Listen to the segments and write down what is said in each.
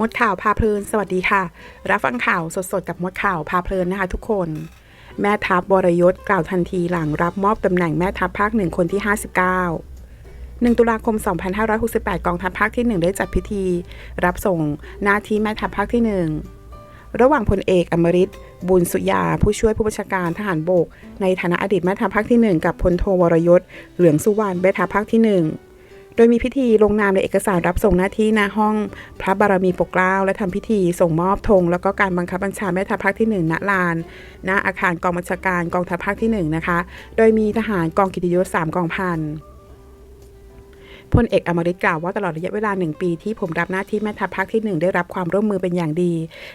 มดข่าวพาเพลิน สวัสดีค่ะ รับฟังข่าวสดๆ กับมดข่าวพาเพลินนะคะ ทุกคน แม่ทัพวรยศกล่าวทันทีหลังรับมอบตำแหน่งแม่ทัพภาคหนึ่งคนที่ 59 1 ตุลาคม 2568 กองทัพภาคที่ 1 ได้จัดพิธี รับส่งหน้าที่แม่ทัพภาคที่ 1 ระหว่างพลเอกอมริตบุญสุยา ผู้ช่วยผู้บัญชาการทหารบก ในฐานะอดีตแม่ทัพภาคที่ 1 กับพลโทวรยศ เหลืองสุวรรณแม่ทัพภาคที่ 1 โดยมีพิธีลงนามในเอกสารรับส่งหน้าที่หน้าห้องพระบารมีปกเกล้า และทำพิธีส่งมอบธงแล้วก็การบังคับบัญชาแม่ทัพภาคที่1ณลาน ณอาคารกองบัญชาการกองทัพภาคที่1นะคะ โดยมีทหารกองกิตติยศ3กองพัน พลเอกอมริตกล่าวว่าตลอดระยะเวลาหนึ่งปีที่ผมรับหน้าที่แม่ทัพภาคที่หนึ่งได้รับความร่วมมือเป็นอย่างดี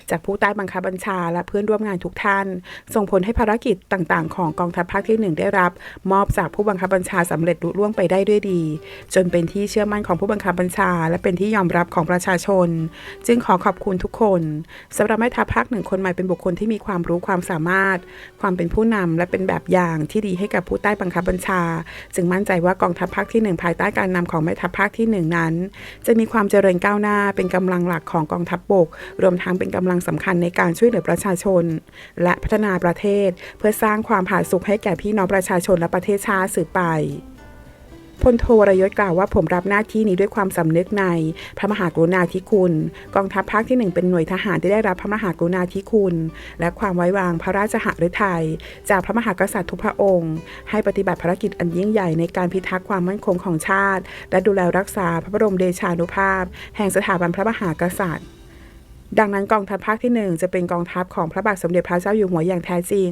จากผู้ใต้บังคับบัญชาและเพื่อนร่วมงานทุกท่าน ส่งผลให้ภารกิจต่างๆ ของกองทัพภาคที่หนึ่งได้รับ มอบจากผู้บังคับบัญชาสำเร็จลุล่วงไปได้ด้วยดี จนเป็นที่เชื่อมั่นของผู้บังคับบัญชา และเป็นที่ยอมรับของประชาชน จึงขอขอบคุณทุกคนสำหรับแม่ทัพภาคหนึ่งคนใหม่เป็นบุคคลที่มีความรู้ความสามารถ ความเป็นผู้นำและเป็นแบบอย่างที่ดีให้กับผู้ใต้บังคับบัญชา จึงมั่นใจว่ากองทัพภาคที่หนึ่งภายใต้การนำของแม่ทัพภาคที่หนึ่งนั้น จะมีความเจริญก้าวหน้าเป็นกำลังหลักของกองทัพบบก รวมทั้งเป็นกำลังสำคัญในการช่วยเหลือประชาชน และพัฒนาประเทศ เพื่อสร้างความผาสุกให้แก่พี่น้องประชาชนและประเทศชาติสืบไป พลโทวรยศกล่าวว่าผมรับหน้าที่นี้ด้วยความสำนึกใน พระมหากรุณาธิคุณ กองทัพภาคที่หนึ่งเป็นหน่วยทหารที่ได้รับพระมหากรุณาธิคุณ และความไว้วางพระราชหฤทัยจากพระมหากษัตริย์ทุกพระองค์ ให้ปฏิบัติภารกิจอันยิ่งใหญ่ในการพิทักษ์ความมั่นคงของชาติ และดูแลรักษาพระบรมเดชานุภาพ แห่งสถาบันพระมหากษัตริย์ ดังนั้นกองทัพภาคที่ 1 จะเป็นกองทัพของพระบาทสมเด็จพระเจ้าอยู่หัวอย่างแท้จริง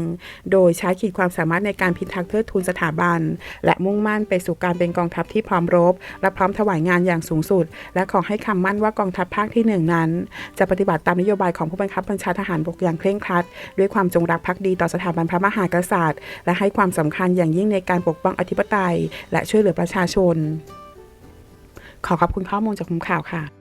โดยใช้ขีดความสามารถในการพิทักษ์เทิดทูนสถาบัน และมุ่งมั่นไปสู่การเป็นกองทัพที่พร้อมรบ และพร้อมถวายงานอย่างสูงสุด และขอให้คำมั่นว่ากองทัพภาคที่ 1 นั้น จะปฏิบัติตามนโยบายของผู้บังคับบัญชาทหารบกอย่างเคร่งครัด ด้วยความจงรักภักดีต่อสถาบันพระมหากษัตริย์ และให้ความสำคัญอย่างยิ่งในการปกป้องอธิปไตย และช่วยเหลือประชาชน ขอขอบคุณข้อมูลจากคุมข่าวค่ะ